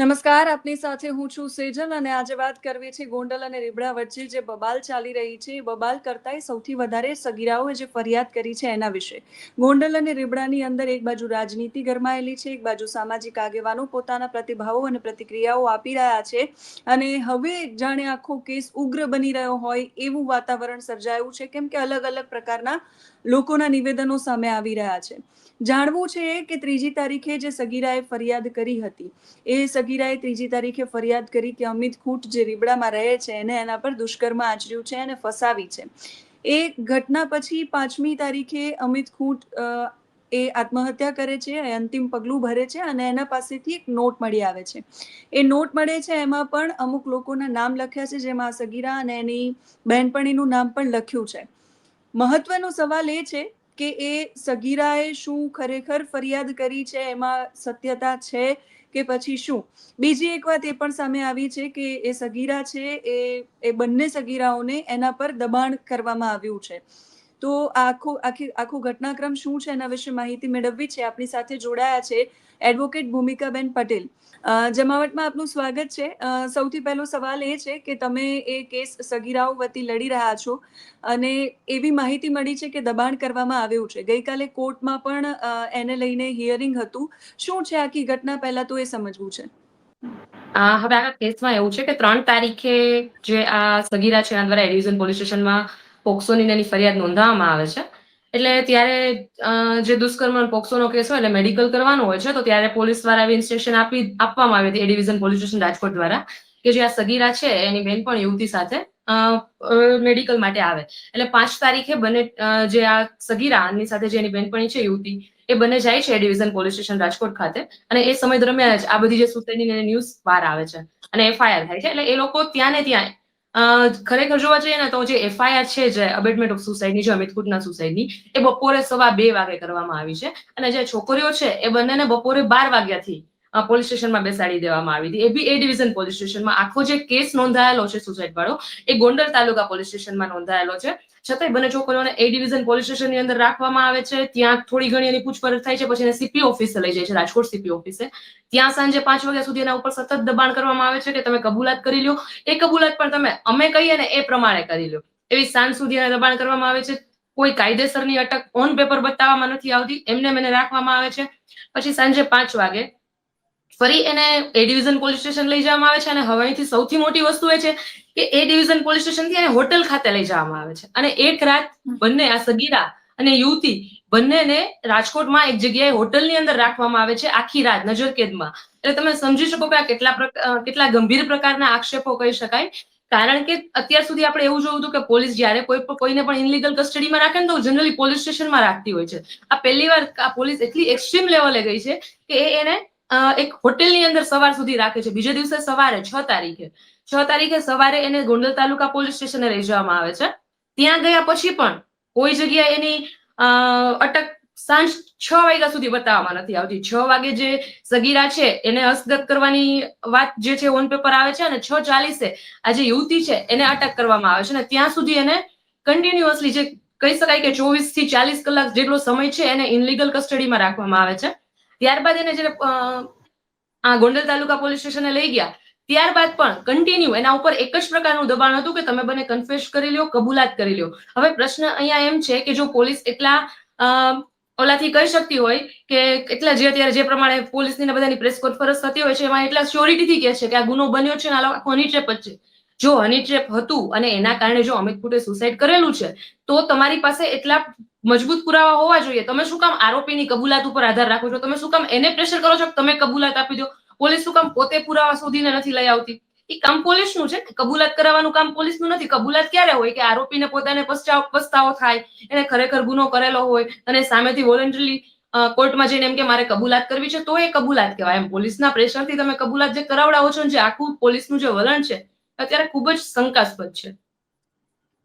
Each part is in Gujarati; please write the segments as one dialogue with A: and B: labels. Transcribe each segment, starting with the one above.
A: નમસ્કાર, આપની સાથે હું છું સેજલ અને આજે વાત કરવી છે ગોંડલ અને રીબડા વચ્ચે જે બબાલ ચાલી રહી છે. એ બબાલ કરતાંય સૌથી વધારે સગીરાઓએ જે ફરિયાદ કરી છે એના વિશે. ગોંડલ અને રીબડાની અંદર એક બાજુ રાજનીતિ ગરમાયેલી છે, એક બાજુ સામાજિક આગેવાનો પોતાના પ્રતિભાવો અને પ્રતિક્રિયાઓ આપી રહ્યા છે અને હવે જાણે આખો કેસ ઉગ્ર બની રહ્યો હોય એવું વાતાવરણ સર્જાયું છે. કેમ કે અલગ અલગ પ્રકારના લોકોના નિવેદનો સામે આવી રહ્યા છે. જાણવું છે કે ત્રીજી તારીખે જે સગીરાએ ફરિયાદ કરી હતી, એ સગીરાએ ત્રીજી તારીખે ફરિયાદ કરી કે અમિત ખૂટ જે રીબડામાં રહે છે, એને એના પર દુષ્કર્મ આચર્યું છે અને ફસાવી છે. એ ઘટના પછી પાંચમી તારીખે અમિત ખૂટ એ આત્મહત્યા કરે છે, એ અંતિમ પગલું ભરે છે અને એના પાસેથી એક નોટ મળી આવે છે. એ નોટ મળે છે, એમાં પણ અમુક લોકોના નામ લખ્યા છે, જેમાં સગીરા અને એની બહેનપણીનું નામ પણ લખ્યું છે. મહત્વનો સવાલ એ છે કે એ સગીરાએ શું ખરેખર ફરિયાદ કરી છે? એમાં સત્યતા છે કે પછી શું? બીજી એક વાત એ પણ સામે આવી છે કે એ સગીરા છે, એ એ બંને સગીરાઓને એના પર દબાણ કરવામાં આવ્યું છે. તો આખો આખી આખો ઘટનાક્રમ શું છે એના વિશે માહિતી મેળવવી છે? આપણી સાથે જોડાયા છે એડવોકેટ ભૂમિકાબેન પટેલ. જમાવટમાં આપનું સ્વાગત છે. સૌથી પહેલો સવાલ એ છે કે તમે એ કેસ સગીરાઓ વતી લડી રહ્યા છો અને એવી માહિતી મળી છે કે દબાણ કરવામાં આવ્યું છે. ગઈકાલે કોર્ટમાં પણ એને લઈને હિયરિંગ હતું. શું છે આખી ઘટના? પહેલા તો એ સમજવું છે.
B: હવે આ કેસમાં એવું છે કે ત્રણ તારીખે જે આ સગીરા છે દ્વારા એડિવિઝન પોલીસ સ્ટેશનમાં પોક્સોની એની ફરિયાદ નોંધાવવામાં આવે છે. એટલે ત્યારે જે દુષ્કર્મ પોક્સોનો કેસ હોય, એટલે મેડિકલ કરવાનો હોય છે, તો ત્યારે પોલીસ દ્વારા એવી ઇન્સ્ટ્રક્શન આપી, આપવામાં આવી હતી, A division police station Rajkot દ્વારા, કે જે આ સગીરા છે, એની બેન પણ યુવતી સાથે મેડિકલ માટે આવે. એટલે પાંચ તારીખે બંને જે આ સગીરા એની સાથે જે એની બેનપણી છે, યુવતી, એ બંને જાય છે ડિવિઝન પોલીસ સ્ટેશન રાજકોટ ખાતે. અને એ સમય દરમિયાન જ આ બધી જે સુસાઇડની ન્યૂઝ બહાર આવે છે. અને એફઆઈઆર થાય છે. એટલે એ લોકો ત્યાં ને ત્યાં ખરેખર જોવા જઈએ ને તો જે એફઆઈઆર છે જે અબેટમેન્ટ ઓફ સુસાઇડની જે અમિત કુટના સુસાઇડની એ બપોરે સવા બે વાગે કરવામાં આવી છે. અને જે છોકરીઓ છે, એ બંનેને બપોરે બાર વાગ્યાથી પોલીસ સ્ટેશનમાં બેસાડી દેવામાં આવી હતી. એ બી એ ડિવિઝન પોલીસ સ્ટેશનમાં આખો જે કેસ નોંધાયેલો છે સુસાઇડ વાળો, એ ગોંડલ તાલુકા પોલીસ સ્ટેશનમાં નોંધાયેલો છે. છતાંય બંને છોકરીઓને એ ડિવિઝન પોલીસ સ્ટેશનની અંદર રાખવામાં આવે છે. ત્યાં થોડી ઘણી એની પૂછપરછ થાય છે, પછી એને સીપી ઓફિસે લઈ જાય છે, રાજકોટ સીપી ઓફિસે ત્યાં સાંજે પાંચ વાગ્યા સુધી એના ઉપર સતત દબાણ કરવામાં આવે છે કે તમે કબૂલાત કરી લો એ કબૂલાત પણ તમે અમે કહીએ ને એ પ્રમાણે કરી લો એવી સાંજ સુધી એને દબાણ કરવામાં આવે છે. કોઈ કાયદેસરની અટક ઓન પેપર બતાવવામાં નથી આવતી. એમને મને રાખવામાં આવે છે. પછી સાંજે પાંચ વાગે ફરી એને એ ડિવિઝન પોલીસ સ્ટેશન લઈ જવામાં આવે છે અને હવે અહીંથી સૌથી મોટી વસ્તુ એ છે કે એ ડિવિઝન પોલીસ સ્ટેશનથી એને હોટલ ખાતે લઈ જવામાં આવે છે. અને એક રાત બંને આ સગીરા અને યુવતી બંનેને રાજકોટમાં એક જગ્યાએ હોટલની અંદર રાખવામાં આવે છે આખી રાત નજરકેદમાં એટલે તમે સમજી શકો કે આ કેટલા કેટલા ગંભીર પ્રકારના આક્ષેપો કહી શકાય. કારણ કે અત્યાર સુધી આપણે એવું જોયું હતું કે પોલીસ જ્યારે કોઈ પણ- કોઈને પણ ઇનલીગલ કસ્ટડીમાં રાખે ને તો જનરલી પોલીસ સ્ટેશનમાં રાખતી હોય છે. આ પહેલી વાર આ પોલીસ એટલી એક્સ્ટ્રીમ લેવલે ગઈ છે કે એ એને એક હોટેલની અંદર સવાર સુધી રાખે છે. બીજે દિવસે સવારે છ તારીખે. છ તારીખે સવારે એને ગોંડલ તાલુકા પોલીસ સ્ટેશને લઈ જવામાં આવે છે. ત્યાં ગયા પછી પણ કોઈ જગ્યાએ એની અટક સાંજ છ વાગ્યા સુધી બતાવવામાં નથી આવતી. છ વાગે જે સગીરા છે, એને હસ્તગત કરવાની વાત જે છે ઓન પેપર આવે છે અને છ ચાલીસે આ જે યુવતી છે, એને અટક કરવામાં આવે છે અને ત્યાં સુધી એને કન્ટિન્યુઅસલી જે કહી શકાય કે ચોવીસથી ચાલીસ કલાક જેટલો સમય છે, એને ઇનલીગલ કસ્ટડીમાં રાખવામાં આવે છે. ત્યારબાદ એને જે આ ગોંડલ તાલુકા પોલીસ સ્ટેશને લઈ ગયા, ત્યારબાદ પણ કન્ટિન્યુ એના ઉપર એક જ પ્રકારનું દબાણ હતું કે તમે બંને કન્ફેસ કરી લ્યો, કબૂલાત કરી લ્યો. હવે પ્રશ્ન અહીંયા એમ છે કે જો પોલીસ એટલા ઓલાથી કહી શકતી હોય કે એટલા જે અત્યારે જે પ્રમાણે પોલીસની બધાની પ્રેસ કોન્ફરન્સ થતી હોય છે, એમાં એટલા શ્યોરિટીથી કહે છે કે આ ગુનો બન્યો છે ને આ હની ટ્રેપ જ છે. જો હની ટ્રેપ હતું અને એના કારણે જો અમિત કુટે સુસાઇડ કરેલું છે, તો તમારી પાસે એટલા મજબૂત પુરાવા હોવા જોઈએ. તમે શું કામ આરોપીની કબૂલાત ઉપર આધાર રાખો છો? તમે શું કામ એને પ્રેશર કરો છો તમે કબૂલાત આપી દો? પોલીસ શું કામ પોતે પુરાવા શોધીને નથી લઈ આવતી? એ કામ પોલીસનું છે કબૂલાત કરાવવાનું કામ પોલીસનું નથી. કબૂલાત ક્યારે હોય કે આરોપીને પોતાને પસ્તાવો થાય, એને ખરેખર ગુનો કરેલો હોય અને સામેથી વોલન્ટરી કોર્ટમાં જઈને એમ કે મારે કબૂલાત કરવી છે, તો એ કબૂલાત કહેવાય. એમ પોલીસના પ્રેશરથી તમે કબૂલાત જે કરાવડાવો છો જે આખું પોલીસનું જે વલણ છે અત્યારે ખૂબ જ શંકાસ્પદ છે.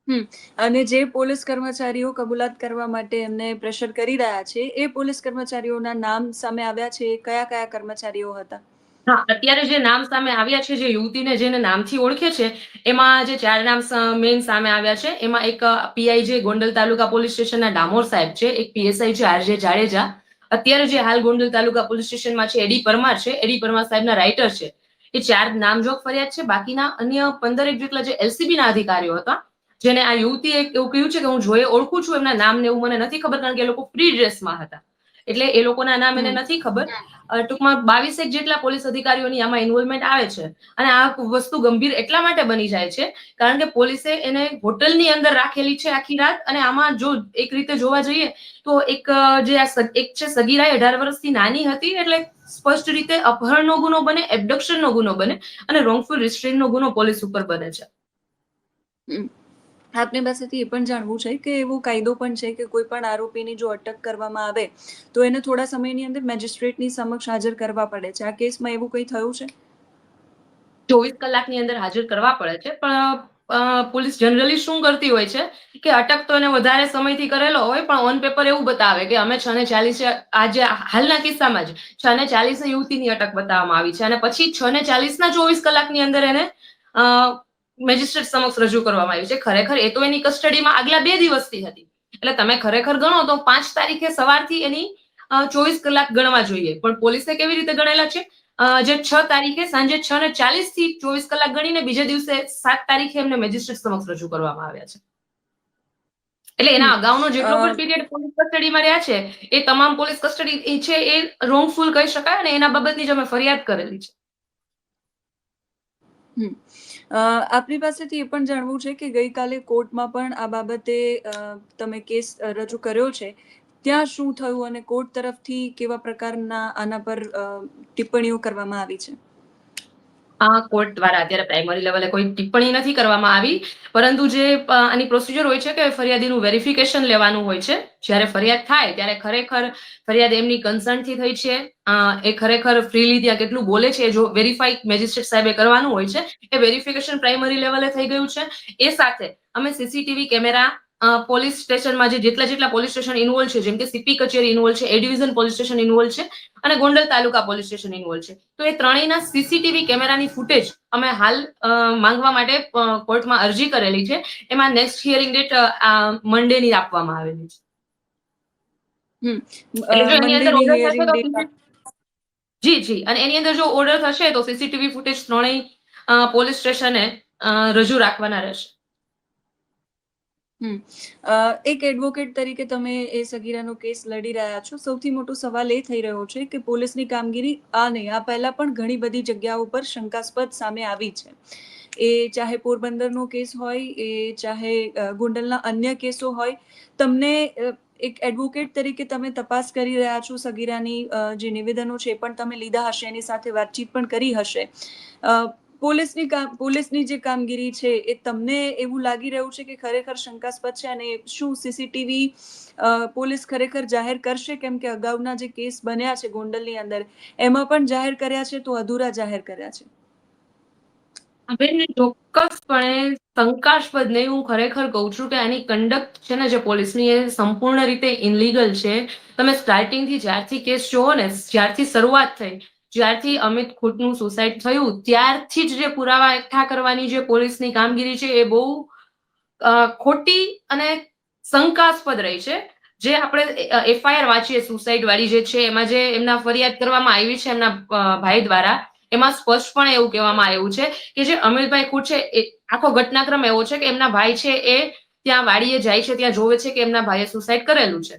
A: અને જે પોલીસ કર્મચારીઓ કબૂલાત કરવા માટે એમને પ્રેશર કરી રહ્યા છે, એ પોલીસ કર્મચારીઓના નામ સામે આવ્યા છે, કયા કયા કર્મચારીઓ હતા?
B: હા, અત્યારે જે નામ સામે આવ્યા છે, જે યુવતીને જેને નામથી ઓળખે છે, એમાં જે ચાર નામ મેઇન સામે આવ્યા છે, એમાં એક પીઆઈ જે ગોંડલ તાલુકા પોલીસ સ્ટેશનના ડામોર સાહેબ છે, એક પીએસઆઈ છે આરજે જાડેજા. અત્યારે જે હાલ ગોંડલ તાલુકા પોલીસ સ્ટેશનમાં છે, એડી પરમાર છે, એડી પરમાર સાહેબના રાઇટર છે. એ ચાર નામજોગ ફરિયાદ છે, બાકીના અન્ય પંદરેક જેટલા જે એલસીબીના અધિકારીઓ હતા જેને આ યુવતીએ એવું કહ્યું છે કે હું જોઈએ ઓળખું છું એમના નામ ને એવું મને નથી ખબર કારણ કે એ લોકો ફ્રી ડ્રેસમાં હતા. એટલે એ લોકોના નામ એને નથી ખબર. ટૂંકમાં બાવીસેક જેટલા પોલીસ અધિકારીઓની આમાં ઇન્વોલ્વમેન્ટ આવે છે અને આ વસ્તુ ગંભીર એટલા માટે બની જાય છે કારણ કે પોલીસે એને હોટલની અંદર રાખેલી છે આખી રાત અને આમાં જો એક રીતે જોવા જઈએ તો એક જે આ એક છે સગીરા એ અઢાર વર્ષથી નાની હતી એટલે સ્પષ્ટ રીતે અપહરણનો ગુનો બને એબડક્શનનો ગુનો બને અને રોંગફુલ રિસ્ટ્રેન્ટનો ગુનો પોલીસ ઉપર બને છે.
A: આપની પાસેથી એ પણ જાણવું છે કે એવો કાયદો પણ છે કે કોઈ પણ આરોપીની જો અટક કરવામાં આવે, તો એને થોડા સમયની અંદર મેજિસ્ટ્રેટની સમક્ષ હાજર કરવા પડે છે. આ કેસમાં એવું કંઈ થયું છે?
B: ચોવીસ કલાકની અંદર હાજર કરવા પડે છે, પણ પોલીસ જનરલી શું કરતી હોય છે કે અટક તો એને વધારે સમયથી કરેલો હોય, પણ ઓન પેપર એવું બતાવે કે અમે છ ને ચાલીસે, આજે હાલના કિસ્સામાં જ છ ને ચાલીસે યુવતીની અટક બતાવવામાં આવી છે અને પછી છ ને ચાલીસના ચોવીસ કલાકની અંદર એને મેજિસ્ટ્રેટ સમક્ષ રજૂ કરવામાં આવી છે. ખરેખર એ તો એની કસ્ટડીમાં આગલા બે દિવસથી હતી. એટલે તમે ખરેખર ગણો તો પાંચ તારીખે સવારથી એની ચોવીસ કલાક ગણવા જોઈએ. પણ પોલીસે કેવી રીતે ગણેલા છે? જે છ તારીખે સાંજે છ ને ચાલીસથી ચોવીસ કલાક ગણીને બીજે દિવસે સાત તારીખે એમને મેજિસ્ટ્રેટ સમક્ષ રજૂ કરવામાં આવ્યા છે. એટલે એના
A: હમ.
B: અગાઉનો જેટલો પણ પીરિયડ પોલીસ કસ્ટડીમાં રહ્યા છે એ તમામ પોલીસ કસ્ટડી છે એ રોંગફુલ કહી શકાય અને એના બાબતની જ અમે ફરિયાદ કરેલી છે.
A: અ, આપની પાસેથી એ પણ જાણવું છે કે ગઈકાલે કોર્ટમાં પણ આ બાબતે તમે કેસ રજૂ કર્યો છે. ત્યાં શું થયું અને કોર્ટ તરફથી કેવા પ્રકારના આના પર ટિપ્પણીઓ કરવામાં આવી છે?
B: આ કોર્ટ દ્વારા અત્યારે પ્રાઇમરી લેવલે કોઈ ટિપ્પણી નથી કરવામાં આવી, પરંતુ જે આની પ્રોસિજર હોય છે કે ફરિયાદીનું વેરિફિકેશન લેવાનું હોય છે, જ્યારે ફરિયાદ થાય ત્યારે ખરેખર ફરિયાદ એમની કન્સર્નથી થઈ છે એ ખરેખર ફ્રીલી ત્યાં કેટલું બોલે છે જો વેરીફાઈ મેજિસ્ટ્રેટ સાહેબે કરવાનું હોય છે, એ વેરિફિકેશન પ્રાઇમરી લેવલે થઈ ગયું છે, એ સાથે અમે સીસીટીવી કેમેરા પોલીસ સ્ટેશનમાં જે જેટલા જેટલા પોલીસ સ્ટેશન ઇન્વોલ્વ છે જેમ કે સીપી કચેરી ઇન્વોલ્વ છે A division police station involve છે અને Gondal taluka police station involve છે. તો એ ત્રણેયના સીસીટીવી કેમેરાની ફૂટેજ અમે હાલ માંગવા માટે કોર્ટમાં અરજી કરેલી છે. એમાં નેક્સ્ટ હિયરિંગ ડેટ મંડે ની આપવામાં આવેલી છે. જો
A: મંડેની
B: જી અને એની અંદર જો ઓર્ડર થશે તો સીસીટીવી ફૂટેજ ત્રણેય પોલીસ સ્ટેશને રજૂ રાખવાના રહેશે.
A: એક એડવોકેટ તરીકે તમે એ સગીરાનો કેસ લડી રહ્યા છો. સૌથી મોટો સવાલ એ થઈ રહ્યો છે કે પોલીસની કામગીરી આ નહીં, આ પહેલા પણ ઘણી બધી જગ્યાઓ પર શંકાસ્પદ સામે આવી છે. એ ચાહે પોરબંદરનો કેસ હોય, એ ચાહે ગુંડલના અન્ય કેસો હોય, તમને એક એડવોકેટ તરીકે તમે તપાસ કરી રહ્યા છો સગીરાની જે નિવેદનો છે પણ તમે લીધા હશે, એની સાથે વાતચીત પણ કરી હશે. પોલીસની કામ, પોલીસની જે કામગીરી છે એ તમને એવું લાગી રહ્યું છે કે ખરેખર શંકાસ્પદ છે અને શું સીસીટીવી પોલીસ ખરેખર જાહેર કરશે? કેમ કે અગાઉના જે કેસ બન્યા છે ગોંડલની અંદર, એમાં પણ જાહેર કર્યા છે તો અધૂરા જાહેર કર્યા છે.
B: બેન ચોક્કસપણે શંકાસ્પદ નહીં. હું ખરેખર કહું છું કે આની કંડક્ટ છે ને જે પોલીસની એ સંપૂર્ણ રીતે ઇનલીગલ છે. તમે સ્ટાર્ટિંગથી જ્યારથી કેસ જોવો ને, જ્યારથી શરૂઆત થઈ જ્યારથી અમિત ખોટનું સુસાઇડ થયું, ત્યારથી જ જે પુરાવા એકઠા કરવાની જે પોલીસની કામગીરી છે એ બહુ ખોટી અને શંકાસ્પદ રહી છે. જે આપણે એફઆઈઆર વાંચીએ સુસાઇડ વાળી જે છે, એમાં જે એમના ફરિયાદ કરવામાં આવી છે એમના ભાઈ દ્વારા, એમાં સ્પષ્ટપણે એવું કહેવામાં આવ્યું છે કે જે અમિતભાઈ ખુટ છે, એ આખો ઘટનાક્રમ એવો છે કે એમના ભાઈ છે એ ત્યાં વાડીએ જાય છે, ત્યાં જોવે છે કે એમના ભાઈએ સુસાઇડ કરેલું છે.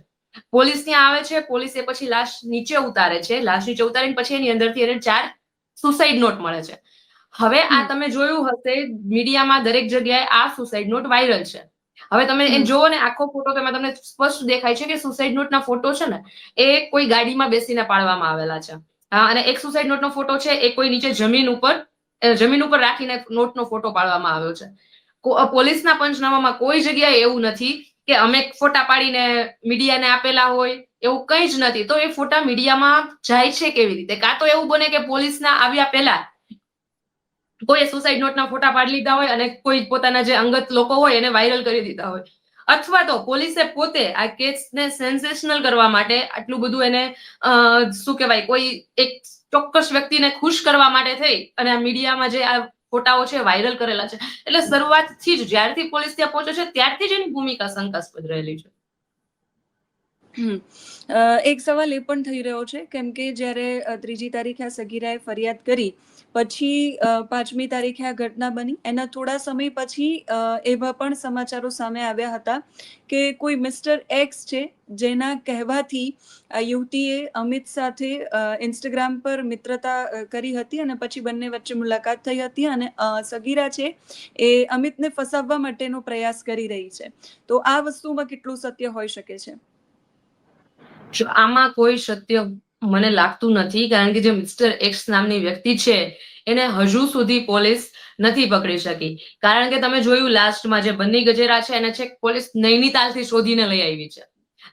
B: પોલીસ ત્યાં આવે છે પોલીસ એ પછી લાશ નીચે ઉતારે છે. લાશ નીચે ઉતારીને પછી એની અંદરથી એને ચાર સુસાઇડ નોટ મળે છે. હવે આ તમે જોયું હશે મીડિયામાં દરેક જગ્યાએ આ સુસાઇડ નોટ વાયરલ છે. હવે તમે એ જોવો ને આખો ફોટો તેમાં તમને સ્પષ્ટ દેખાય છે કે સુસાઇડ નોટના ફોટો છે ને એ કોઈ ગાડીમાં બેસીને પાડવામાં આવેલા છે. હા, અને એક સુસાઇડ નોટનો ફોટો છે એ કોઈ નીચે જમીન ઉપર જમીન ઉપર રાખીને નોટનો ફોટો પાડવામાં આવ્યો છે. પોલીસના પંચનામામાં કોઈ જગ્યાએ એવું નથી કે અમે ફોટા પાડીને મીડિયાને આપેલા હોય, એવું કંઈ જ નથી. તો એ ફોટા મીડિયામાં જાય છે કેવી રીતે? કાં તો એવું બને કે પોલીસના આવ્યા પહેલા કોઈ સુસાઇડ નોટના ફોટા પાડી લીધા હોય અને કોઈ પોતાના જે અંગત લોકો હોય એને વાયરલ કરી દીધા હોય. અથવા તો પોલીસે પોતે આ કેસને સેન્સેશનલ કરવા માટે આટલું બધું એને શું કહેવાય, કોઈ એક ચોક્કસ વ્યક્તિને ખુશ કરવા માટે થઈ અને આ મીડિયામાં જે આ ફોટાઓ છે વાયરલ કરેલા છે. એટલે શરૂઆતથી જ જ્યારથી પોલીસ ત્યાં પહોંચે છે, ત્યારથી જ એની ભૂમિકા શંકાસ્પદ રહેલી છે.
A: હમ. એક સવાલ એ પણ થઈ રહ્યો છે, કેમ કે જ્યારે ત્રીજી તારીખે આ સગીરાએ ફરિયાદ કરી, પછી પાંચમી તારીખે આ ઘટના બની. એના થોડા સમય પછી એવા પણ સમાચારો સામે આવ્યા હતા કે કોઈ મિસ્ટર એક્સ છે, જેના કહેવાથી આ યુવતીએ અમિત સાથે ઇન્સ્ટાગ્રામ પર મિત્રતા કરી હતી અને પછી બંને વચ્ચે મુલાકાત થઈ હતી અને સગીરા છે, એ અમિતને ફસાવવા માટેનો પ્રયાસ કરી રહી છે. તો આ વસ્તુમાં કેટલું સત્ય હોઈ શકે છે?
B: આમાં કોઈ સત્ય મને લાગતું નથી કારણ કે જે મિસ્ટર એક્સ નામની વ્યક્તિ છે એને હજુ સુધી પોલીસ નથી પકડી શકી. કારણ કે તમે જોયું લાસ્ટમાં જે બન્ની ગજેરા છે એને છેક પોલીસ નૈનીતાલથી શોધીને લઈ આવી છે.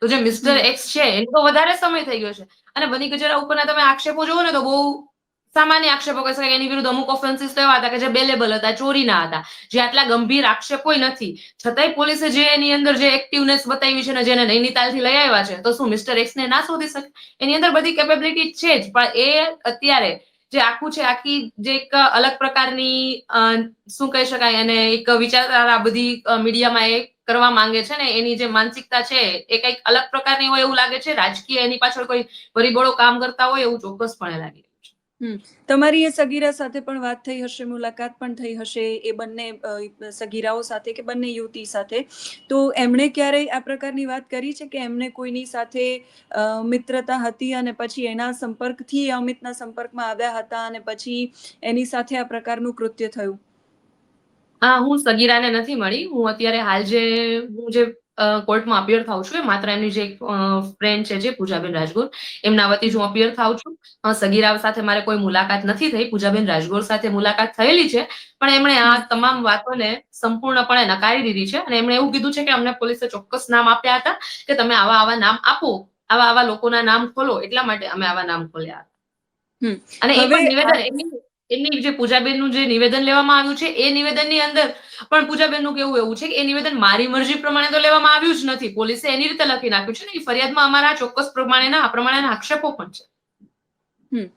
B: તો જે મિસ્ટર એક્સ છે એનો તો વધારે સમય થઈ ગયો છે. અને બની ગજેરા ઉપરના તમે આક્ષેપો જુઓ ને તો બહુ સામાન્ય આક્ષેપો કહી શકાય એની વિરુદ્ધ અમુક ઓફેન્સીસ તો એવા હતા કે જે બેલેબલ હતા ચોરીના હતા. જે આટલા ગંભીર આક્ષેપો નથી. છતાંય પોલીસે જે એની અંદર જે એક્ટિવનેસ બતાવી છે ને જેને નૈનીતાલથી લઈ આવ્યા છે, તો શું મિસ્ટર એક્સ ને ના શોધી શકે? એની અંદર બધી કેપેબિલિટી છે જ, પણ એ અત્યારે જે આખું છે, આખી જે એક અલગ પ્રકારની શું કહી શકાય અને એક વિચારધારા બધી મીડિયામાં એ કરવા માંગે છે ને, એની જે માનસિકતા છે, એ કંઈક અલગ પ્રકારની હોય એવું લાગે છે? રાજકીય એની પાછળ કોઈ પરિબળો કામ કરતા હોય એવું ચોક્કસપણે લાગે. છે
A: તમારી એ સગીરા સાથે પણ વાત થઈ હશે, મુલાકાત પણ થઈ હશે, એ બંને સગીરાઓ સાથે કે બંને યુવતી સાથે? તો એમણે ક્યારેય આ પ્રકારની વાત કરી છે કે એમને કોઈની સાથે મિત્રતા હતી અને પછી એના સંપર્કથી અમિતના સંપર્કમાં આવ્યા હતા અને પછી એની સાથે આ પ્રકારનું કૃત્ય થયું?
B: હા, હું સગીરાને નથી મળી. હું અત્યારે હાલ જે, હું જે કોર્ટમાં અપિયર થાઉં છું. એ માત્ર એમની જે ફ્રેન્ડ છે જે પૂજાબેન રાજગોર. એમના વતી જ હું અપિયર થાઉં છું. સગીરાવ સગીરા સાથે મારે કોઈ મુલાકાત નથી થઈ. પૂજાબેન રાજગોર સાથે મુલાકાત થયેલી છે. પણ એમણે આ તમામ વાતોને સંપૂર્ણપણે નકારી દીધી છે. અને એમણે એવું કીધું છે કે અમને પોલીસે ચોક્કસ નામ આપ્યા હતા કે તમે આવા આવા નામ આપો. આવા આવા લોકોના નામ ખોલો. એટલા માટે અમે આવા નામ ખોલ્યા
A: હતા.
B: અને એ પણ નિવેદન એમની જે પૂજાબેનનું જે નિવેદન લેવામાં આવ્યું છે, એ નિવેદનની અંદર પણ પૂજાબેનનું કેવું એવું છે કે એ નિવેદન મારી મરજી પ્રમાણે તો લેવામાં આવ્યું જ નથી. પોલીસે એની રીતે લખી નાખ્યું છે ને, એ ફરિયાદમાં અમારા ચોક્કસ પ્રમાણેના, આ પ્રમાણેના આક્ષેપો પણ છે.
A: હમ.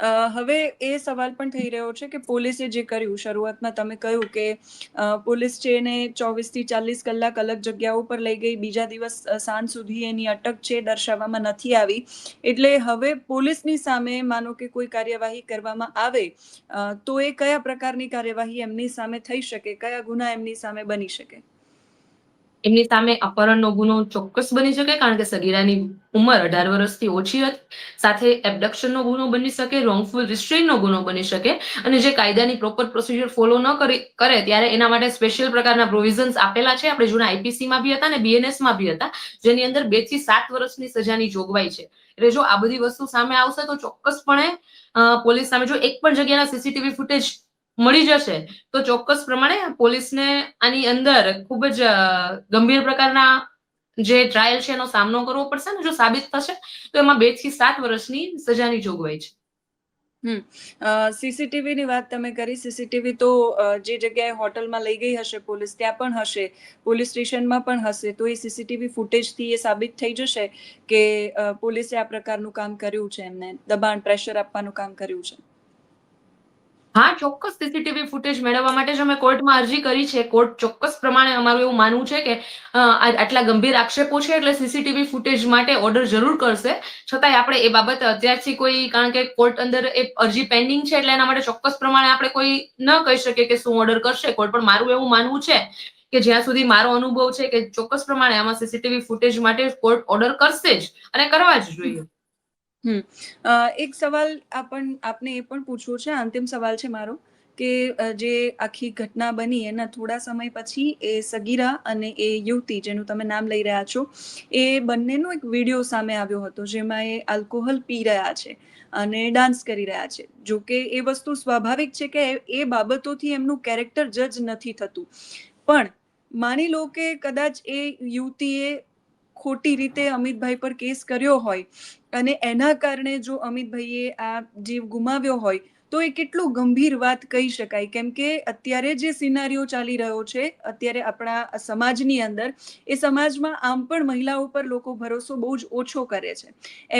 A: હવે એ સવાલ પણ થઈ રહ્યો છે કે પોલીસે જે કર્યું, શરૂઆતમાં તમે કહ્યું કે પોલીસ છે એને ચોવીસથી ચાલીસ કલાક અલગ જગ્યાઓ પર લઈ ગઈ, બીજા દિવસ સાંજ સુધી એની અટક છે, દર્શાવવામાં નથી આવી. એટલે હવે પોલીસની સામે માનો કે કોઈ કાર્યવાહી કરવામાં આવે તો એ કયા પ્રકારની કાર્યવાહી એમની સામે થઈ શકે, કયા ગુના એમની સામે બની શકે?
B: એમની સામે અપહરણનો ગુનો ચોક્કસ બની શકે, કારણ કે સગીરાની ઉંમર અઢાર વર્ષથી ઓછી હતી. સાથે એબડક્શનનો ગુનો બની શકે રોંગફુલ રિસ્ટ્રેઇનનો ગુનો બની શકે, અને જે કાયદાની પ્રોપર પ્રોસિજર ફોલો ન કરી, કરે ત્યારે એના માટે સ્પેશિયલ પ્રકારના પ્રોવિઝન્સ આપેલા છે. આપણે જૂના આઈપીસીમાં બી હતા અને બીએનએસમાં બી હતા, જેની અંદર બેથી સાત વર્ષની સજાની જોગવાઈ છે. એટલે જો આ બધી વસ્તુ સામે આવશે તો ચોક્કસપણે પોલીસ સામે જો એક પણ જગ્યાના સીસીટીવી ફૂટેજ મળી જશે. તો ચોક્કસ પ્રમાણે પોલીસને આની અંદર ખૂબ જ ગંભીર પ્રકારના જે ટ્રાયલ છે એનો સામનો કરવો પડશે ને, જો સાબિત થશે, તો એમાં બેથી સાત વર્ષની સજાની જોગવાઈ છે.
A: સીસીટીવી ની વાત તમે કરી. સીસીટીવી તો જે જગ્યાએ હોટલમાં લઈ ગઈ હશે પોલીસ, ત્યાં પણ હશે. પોલીસ સ્ટેશનમાં પણ હશે. તો એ સીસીટીવી ફૂટેજથી એ સાબિત થઈ જશે કે પોલીસે આ પ્રકારનું કામ કર્યું છે એમને. દબાણ, પ્રેશર આપવાનું કામ કર્યું છે.
B: હા, ચોક્કસ સીસીટીવી ફૂટેજ મેળવવા માટે જ અમે કોર્ટમાં અરજી કરી છે. કોર્ટ ચોક્કસ પ્રમાણે અમારું એવું માનવું છે કે આટલા ગંભીર આક્ષેપો છે એટલે સીસીટીવી ફૂટેજ માટે ઓર્ડર જરૂર કરશે. છતાંય આપણે એ બાબત અત્યારથી કોઈ, કારણ કે કોર્ટ અંદર એ અરજી પેન્ડિંગ છે એટલે એના માટે ચોક્કસ પ્રમાણે આપણે કોઈ ન કહી શકીએ કે શું ઓર્ડર કરશે. કોર્ટ પણ મારું એવું માનવું છે કે જ્યાં સુધી મારો અનુભવ છે કે ચોક્કસ પ્રમાણે આમાં સીસીટીવી ફૂટેજ માટે કોર્ટ ઓર્ડર કરશે જ અને કરવા જ જોઈએ.
A: હમ. એક સવાલ આપણ, આપને એ પણ પૂછવો છે, અંતિમ સવાલ છે મારો, કે જે આખી ઘટના બની એના થોડા સમય પછી એ સગીરા અને એ યુવતી જેનું તમે નામ લઈ રહ્યા છો, એ બંનેનો એક વીડિયો સામે આવ્યો હતો, જેમાં એ આલ્કોહોલ પી રહ્યા છે અને ડાન્સ કરી રહ્યા છે. જો કે એ વસ્તુ સ્વાભાવિક છે કે એ- બાબતોથી એમનું કેરેક્ટર જજ નથી થતું. પણ માની લો કે કદાચ એ યુવતીએ ખોટી રીતે અમિતભાઈ પર કેસ કર્યો હોય અને એના કારણે જો અમિતભાઈએ આ જીવ ગુમાવ્યો હોય, તો એ કેટલું ગંભીર વાત કહી શકાય. કેમ કે અત્યારે જે સિનારીઓ ચાલી રહ્યો છે, અત્યારે આપણા સમાજની અંદર, એ સમાજમાં આમ પણ મહિલાઓ પર લોકો ભરોસો બહુ જ ઓછો કરે છે.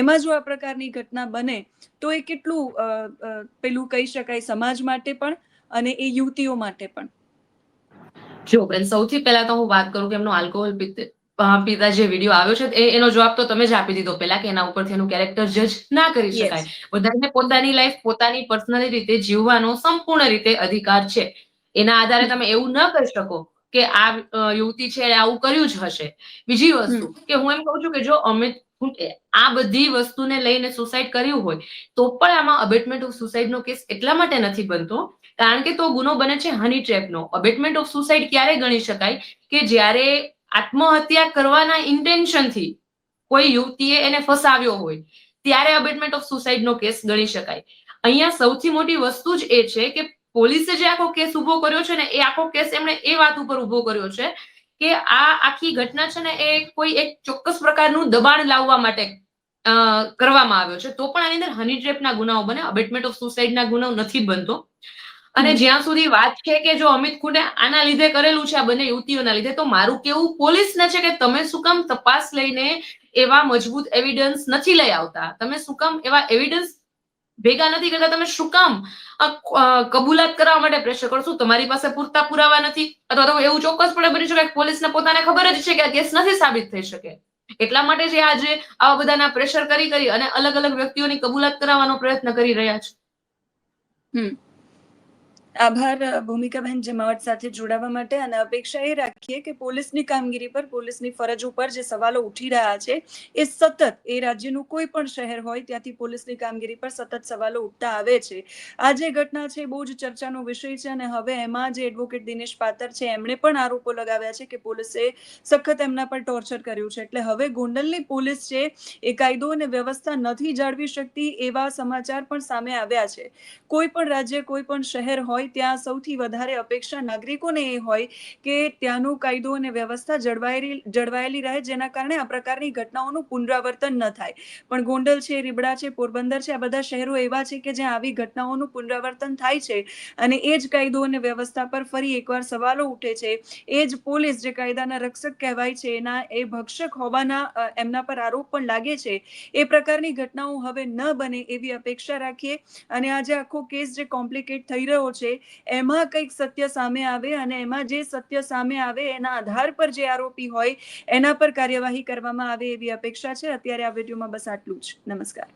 A: એમાં જો આ પ્રકારની ઘટના બને, તો એ કેટલું પેલું કહી શકાય સમાજ માટે પણ અને એ યુવતીઓ માટે પણ.
B: જો સૌથી પહેલા તો હું વાત કરું કે એમનો આલ્કોહોલ પિતા જે વીડિયો આવ્યો છે એ એનો જવાબ તો તમે જ આપી દીધો. પેલા કે એના ઉપરથી એનું કેરેક્ટર જજ ના કરી શકાય. બધાને પોતાની લાઈફ પોતાની પર્સનલી રીતે જીવવાનો સંપૂર્ણ રીતે અધિકાર છે. એના આધારે તમે એવું ન કરી શકો કે આ યુવતી છે આવું કર્યું જ હશે. બીજી વસ્તુ કે હું એમ કહું છું કે જો અમિત આ બધી વસ્તુને લઈને સુસાઇડ કર્યું હોય તો પણ આમાં અબેટમેન્ટ ઓફ સુસાઇડનો કેસ એટલા માટે નથી બનતો કારણ કે તો ગુનો બને છે હની ટ્રેપનો અબેટમેન્ટ ઓફ સુસાઇડ ક્યારે ગણી શકાય? કે જ્યારે આત્મહત્યા કરવાના ઇન્ટેન્શનથી કોઈ યુવતીએ એને ફસાવ્યો હોય, ત્યારે અબેટમેન્ટ ઓફ સુસાઇડનો કેસ ગણી શકાય. અહીંયા સૌથી મોટી વસ્તુ જ એ છે કે પોલીસે જે આખો કેસ ઊભો કર્યો છે ને એ આખો કેસ એમણે એ વાત ઉપર ઊભો કર્યો છે કે આ આખી ઘટના છે ને એ કોઈ એક ચોક્કસ પ્રકારનું દબાણ લાવવા માટે કરવામાં આવ્યો છે. તો પણ આની અંદર હની ટ્રેપના ગુનાઓ બને અબેટમેન્ટ ઓફ સુસાઇડના ગુનાઓ નથી બનતો. અને જ્યાં સુધી વાત છે કે જો અમિત ખુડે આના લીધે કરેલું છે આ બંને યુવતીઓના લીધે તો મારું કેવું પોલીસને છે કે તમે શું કામ તપાસ લઈને એવા મજબૂત એવિડન્સ નથી લઈ આવતા? તમે શું કામ એવા એવિડન્સ ભેગા નથી કરતા? તમે શું કામ કબૂલાત કરવા માટે પ્રેશર કરશો? તમારી પાસે પૂરતા પુરાવા નથી? અથવા તો એવું ચોક્કસપણે બની શકે પોલીસને પોતાને ખબર જ છે કે આ કેસ નથી સાબિત થઈ શકે. એટલા માટે જે આજે આવા બધાના પ્રેશર કરી કરી અને અલગ અલગ વ્યક્તિઓની કબૂલાત કરાવવાનો પ્રયત્ન કરી રહ્યા છે.
A: આભાર ભૂમિકાબેન જમાવટ સાથે જોડાવા માટે અને અપેક્ષા એ રાખીએ કે પોલીસની કામગીરી પર, પોલીસની ફરજ ઉપર જે સવાલો ઉઠી રહ્યા છે, એ સતત એ રાજ્યનું કોઈ પણ શહેર હોય ત્યાંથી પોલીસની કામગીરી પર સતત સવાલો ઉઠતા આવે છે. આ જે ઘટના છે બહુ જ ચર્ચાનો વિષય છે અને હવે એમાં જે એડવોકેટ દિનેશ પાતર છે, એમણે પણ આરોપો લગાવ્યા છે કે પોલીસે સખત એમના પર ટોર્ચર કર્યું છે. એટલે હવે ગોંડલની પોલીસ છે, એ કાયદો અને વ્યવસ્થા નથી જાળવી શકતી એવા સમાચાર પણ સામે આવ્યા છે. કોઈ પણ રાજ્ય, કોઈ પણ શહેર હોય ત્યાં સૌથી વધારે અપેક્ષા નાગરિકોને એ હોય કે ત્યાંનો કાયદો અને વ્યવસ્થા જળવાયેલી જળવાયેલી રહે, જેના કારણે આ પ્રકારની ઘટનાઓનું પુનરાવર્તન ન થાય. પણ ગોંડલ છે, રીબડા છે, પોરબંદર છે, આ બધા શહેરો એવા છે કે જ્યાં આવી ઘટનાઓનું પુનરાવર્તન થાય છે અને એ જ કાયદો અને વ્યવસ્થા પર ફરી એકવાર સવાલો ઉઠે છે. એ જ પોલીસ જે કાયદાના રક્ષક કહેવાય છે, એના, એ ભક્ષક હોવાના એમના પર આરોપ પણ લાગે છે. એ પ્રકારની ઘટનાઓ હવે ન બને એવી અપેક્ષા રાખીએ અને આજે આખો કેસ જે કોમ્પ્લિકેટ થઈ રહ્યો છે એમાં કંઈક સત્ય સામે આવે અને એમાં જે સત્ય સામે આવે એના આધાર પર જે આરોપી હોય એના પર કાર્યવાહી કરવામાં આવે એવી અપેક્ષા છે. અત્યારે આ વિડીયોમાં બસ આટલું જ. નમસ્કાર.